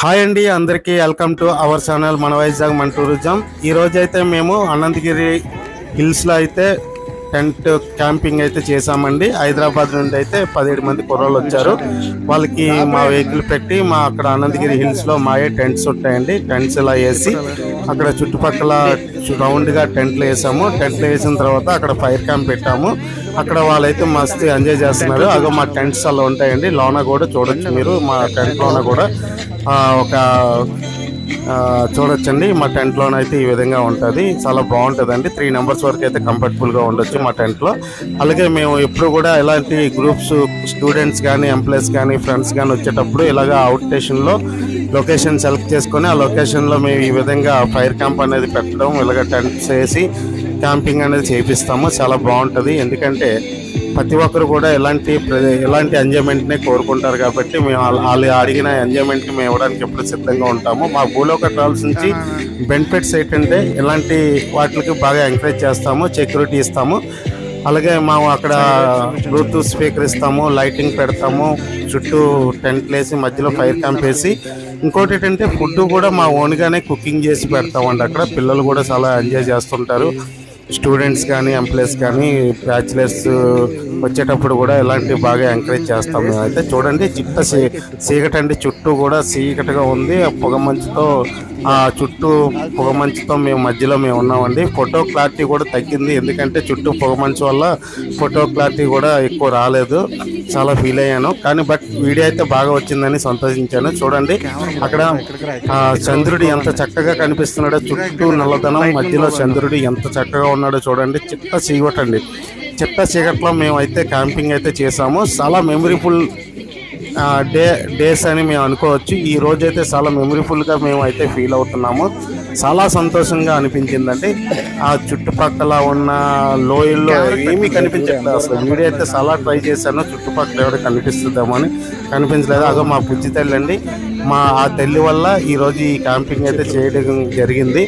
Hi అండి అందరికీ welcome to our channel మన వైజాగ్ మన టూరిజం. ఈరోజు అయితే మేము అనంతగిరి హిల్స్లో అయితే టెంట్ క్యాంపింగ్ అయితే చేసామండి హైదరాబాద్ నుండి అయితే పదిహేడు మంది కుర్రోళ్ళు వచ్చారు. వాళ్ళకి మా వెహికల్ పెట్టి మా అక్కడ అనంతగిరి హిల్స్లో మాయే టెంట్స్ ఉంటాయండి. టెంట్స్ ఇలా వేసి అక్కడ చుట్టుపక్కల రౌండ్గా టెంట్లు వేసాము. టెంట్లు వేసిన తర్వాత అక్కడ ఫైర్ క్యాంప్ పెట్టాము. అక్కడ వాళ్ళైతే మస్తు ఎంజాయ్ చేస్తున్నారు. అగో మా టెంట్స్ అలా ఉంటాయండి. లోన కూడా చూడొచ్చు మీరు. మా టెంట్ లోన కూడా ఒక చూడొచ్చండి. మా టెంట్లో అయితే ఈ విధంగా ఉంటుంది. చాలా బాగుంటుందండి. త్రీ నెంబర్స్ వరకు అయితే కంఫర్టబుల్గా ఉండొచ్చు మా టెంట్లో అలాగే మేము ఎప్పుడు కూడా ఇలాంటి గ్రూప్స్ స్టూడెంట్స్ కానీ ఎంప్లాయీస్ కానీ ఫ్రెండ్స్ కానీ వచ్చేటప్పుడు ఇలాగ అవుట్ స్టేషన్లో లొకేషన్ సెలెక్ట్ చేసుకొని ఆ లొకేషన్లో మేము ఈ విధంగా ఫైర్ క్యాంప్ అనేది పెట్టడం ఇలాగ టెంట్స్ వేసి క్యాంపింగ్ అనేది చేపిస్తాము. చాలా బాగుంటుంది. ఎందుకంటే ప్రతి ఒక్కరు కూడా ఎలాంటి ఎలాంటి ఎంజాయ్మెంట్నే కోరుకుంటారు కాబట్టి మేము వాళ్ళు అడిగిన ఎంజాయ్మెంట్కి మేము ఇవ్వడానికి ఎప్పుడు సిద్ధంగా ఉంటాము. మా భూలోక ట్రావెల్స్ నుంచి బెనిఫిట్స్ ఏంటంటే ఇలాంటి వాటికి బాగా ఎంకరేజ్ చేస్తాము సెక్యూరిటీ ఇస్తాము. అలాగే మేము అక్కడ బ్లూటూత్ స్పీకర్ ఇస్తాము లైటింగ్ పెడతాము చుట్టూ టెంట్లు వేసి మధ్యలో ఫైర్ క్యాంప్ వేసి. ఇంకోటి ఏంటంటే ఫుడ్ కూడా మా ఓన్గానే కుకింగ్ చేసి పెడతామండి అక్కడ. పిల్లలు కూడా చాలా ఎంజాయ్ చేస్తుంటారు. స్టూడెంట్స్ కానీ ఎంప్లాయీస్ కానీ బ్యాచిలర్స్ వచ్చేటప్పుడు కూడా ఇలాంటివి బాగా ఎంకరేజ్ చేస్తాం మేమైతే. చూడండి చిట్ట సీ- చీకటి అంటే చుట్టూ కూడా చీకటిగా ఉంది. ఆ పొగ మంచుతో ఆ చుట్టూ పొగ మంచుతో మేము మధ్యలో మేము ఉన్నామండి. ఫోటో క్లారిటీ కూడా తగ్గింది. ఎందుకంటే చుట్టూ పొగ మంచు వల్ల ఫోటో క్లారిటీ కూడా ఎక్కువ రాలేదు. చాలా ఫీల్ అయ్యాను. కానీ బట్ వీడియో అయితే బాగా వచ్చిందని సంతోషించాను. చూడండి అక్కడ ఆ చంద్రుడు ఎంత చక్కగా కనిపిస్తున్నాడో. చుట్టూ నల్లదనం మధ్యలో చంద్రుడు ఎంత చక్కగా ఉన్నాడో చూడండి. చిట్ట చీకటండి. చిట్ట చీకట్లో మేము అయితే క్యాంపింగ్ అయితే చేసాము చాలా మెమరీఫుల్ డే డేస్ అని మేము అనుకోవచ్చు. ఈ రోజు అయితే చాలా మెమరీఫుల్గా మేము అయితే ఫీల్ అవుతున్నాము. చాలా సంతోషంగా అనిపించిందండి. ఆ చుట్టుపక్కల ఉన్న లోయల్లో ఏమీ కనిపించట్లేదు అసలు. వీడియో అయితే చాలా ట్రై చేశాను. చుట్టుపక్కల ఎవరు కనిపిస్తుందేమో అని కనిపించలేదు. అదో మా బుజ్జి తల్లి అండి. మా ఆ తల్లి వల్ల ఈరోజు ఈ క్యాంపింగ్ అయితే చేయడం జరిగింది.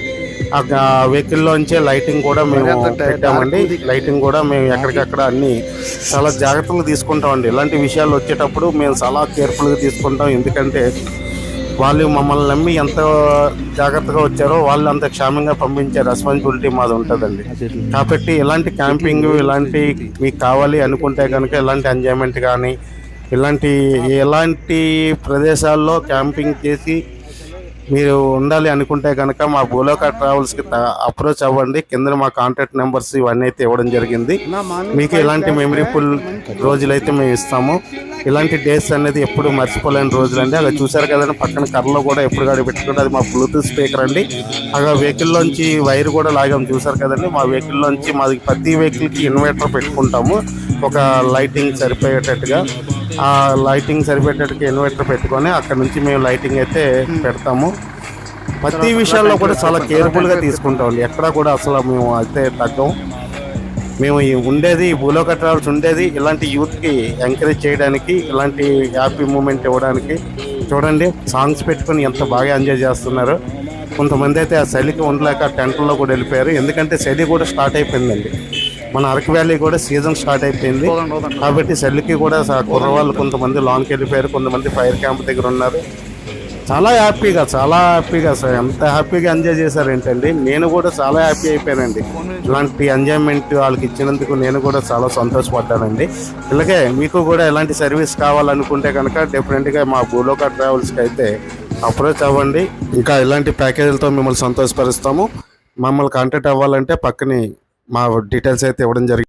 వెహికల్లోంచే లైటింగ్ కూడా మేము పెట్టామండి. లైటింగ్ కూడా మేము ఎక్కడికక్కడ అన్ని చాలా జాగ్రత్తలు తీసుకుంటామండి. ఇలాంటి విషయాలు వచ్చేటప్పుడు మేము చాలా కేర్ఫుల్గా తీసుకుంటాం. ఎందుకంటే వాళ్ళు మమ్మల్ని నమ్మి ఎంత జాగ్రత్తగా వచ్చారో వాళ్ళు అంత క్షేమంగా పంపించే రెస్పాన్సిబిలిటీ మాది ఉంటుందండి. కాబట్టి ఇలాంటి క్యాంపింగ్ ఇలాంటి మీకు కావాలి అనుకుంటే కనుక ఇలాంటి ఎంజాయ్మెంట్ కానీ ఇలాంటి ఎలాంటి ప్రదేశాల్లో క్యాంపింగ్ చేసి మీరు ఉండాలి అనుకుంటే కనుక మా భూలోక ట్రావెల్స్కి అప్రోచ్ అవ్వండి. కింద మా కాంటాక్ట్ నెంబర్స్ ఇవన్నీ అయితే ఇవ్వడం జరిగింది. మీకు ఇలాంటి మెమరీఫుల్ రోజులైతే మేము ఇస్తాము. ఇలాంటి డేస్ అనేది ఎప్పుడు మర్చిపోలేని రోజులు అండి అలా చూసారు కదండి పక్కన కర్రలో కూడా ఎప్పుడు గాడి పెట్టుకుంటే అది మా బ్లూటూత్ స్పీకర్ అండి. అలా వెహికల్లోంచి వైర్ కూడా లాగాం చూసారు కదండి. మా వెహికల్లోంచి మాది ప్రతి వెహికల్కి ఇన్వర్టర్ పెట్టుకుంటాము. ఒక లైటింగ్ సరిపోయేటట్టుగా. ఆ లైటింగ్ సరిపోయేటట్టుగా ఇన్వర్టర్ పెట్టుకొని అక్కడ నుంచి మేము లైటింగ్ అయితే పెడతాము. ప్రతి విషయాల్లో కూడా చాలా కేర్ఫుల్గా తీసుకుంటామండి ఎక్కడ కూడా అసలు మేము అయితే తగ్గం. మేము ఉండేది ఈ భూలోక ట్రావెల్స్ ఉండేది ఇలాంటి యూత్కి ఎంకరేజ్ చేయడానికి ఇలాంటి హ్యాపీ మూమెంట్ ఇవ్వడానికి. చూడండి సాంగ్స్ పెట్టుకొని ఎంత బాగా ఎంజాయ్ చేస్తున్నారు. కొంతమంది అయితే ఆ చలికి ఉండలేక టెంట్లో కూడా వెళ్ళిపోయారు. ఎందుకంటే చలి కూడా స్టార్ట్ అయిపోయిందండి. మన అరకు వ్యాలీ కూడా సీజన్ స్టార్ట్ అయిపోయింది. కాబట్టి చలికి కూడా కుర్రవాళ్ళు కొంతమంది లాన్కి వెళ్ళిపోయారు కొంతమంది ఫైర్ క్యాంప్ దగ్గర ఉన్నారు. చాలా హ్యాపీగా చాలా హ్యాపీగా సార్. ఎంత హ్యాపీగా ఎంజాయ్ చేశారు ఏంటండి? నేను కూడా చాలా హ్యాపీ అయిపోయానండి. ఇలాంటి ఎంజాయ్మెంట్ వాళ్ళకి ఇచ్చినందుకు నేను కూడా చాలా సంతోషపడ్డానండి. ఇలాగే మీకు కూడా ఎలాంటి సర్వీస్ కావాలనుకుంటే కనుక డెఫినెట్గా మా భూలోక ట్రావెల్స్కి అయితే అప్రోచ్ అవ్వండి. ఇంకా ఇలాంటి ప్యాకేజీలతో మిమ్మల్ని సంతోషపరుస్తాము. మమ్మల్ని కాంటాక్ట్ అవ్వాలంటే పక్కనే మా డీటెయిల్స్ అయితే ఇవ్వడం జరిగింది